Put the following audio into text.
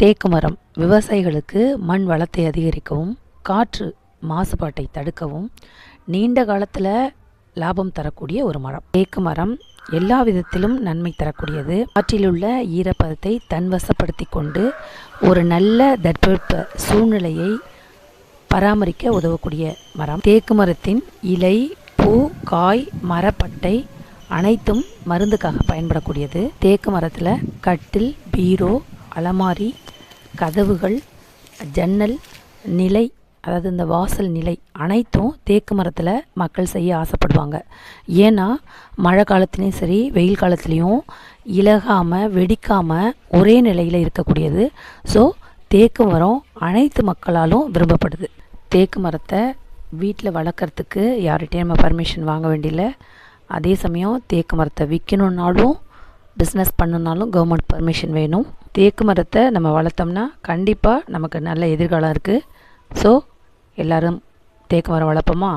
தேக்கு மரம் விவசாயிகளுக்கு மண் வளத்தை அதிகரிக்கவும் காற்று மாசுபாட்டை தடுக்கவும் நீண்ட காலத்தில் லாபம் தரக்கூடிய ஒரு மரம். தேக்கு மரம் எல்லா விதத்திலும் நன்மை தரக்கூடியது. காற்றிலுள்ள ஈரப்பதத்தை தன்வசப்படுத்தி கொண்டு ஒரு நல்ல தட்பவெப்ப சூழ்நிலையை பராமரிக்க உதவக்கூடிய மரம். தேக்கு மரத்தின் இலை பூ காய் மரப்பட்டை அனைத்தும் மருந்துக்காக பயன்படக்கூடியது. தேக்கு மரத்தில் கட்டில் பீரோ அலமாரி கதவுகள் ஜன்னல் நிலை அதாவது இந்த வாசல் நிலை அனைத்தும் தேக்கு மரத்தில் மக்கள் செய்ய ஆசைப்படுவாங்க. ஏன்னா மழை காலத்துலேயும் சரி வெயில் காலத்துலேயும் இலகாமல் வெடிக்காமல் ஒரே நிலையில் இருக்கக்கூடியது. ஸோ தேக்கு மரம் அனைத்து மக்களாலும் விரும்பப்படுது. தேக்கு மரத்தை வீட்டில் வளர்க்குறதுக்கு யார்கிட்டையும் நம்ம பர்மிஷன் வாங்க வேண்டியதில்லை அதே சமயம் தேக்கு மரத்தை விற்கணுன்னாலும் பிஸ்னஸ் பண்ணணுன்னாலும் கவர்மெண்ட் பர்மிஷன் வேணும். தேக்கு மரத்தை நம்ம வளர்த்தோம்னா கண்டிப்பாக நமக்கு நல்ல எதிர்காலம் இருக்குது ஸோ எல்லோரும் தேக்கு மரம் வளர்ப்போமா?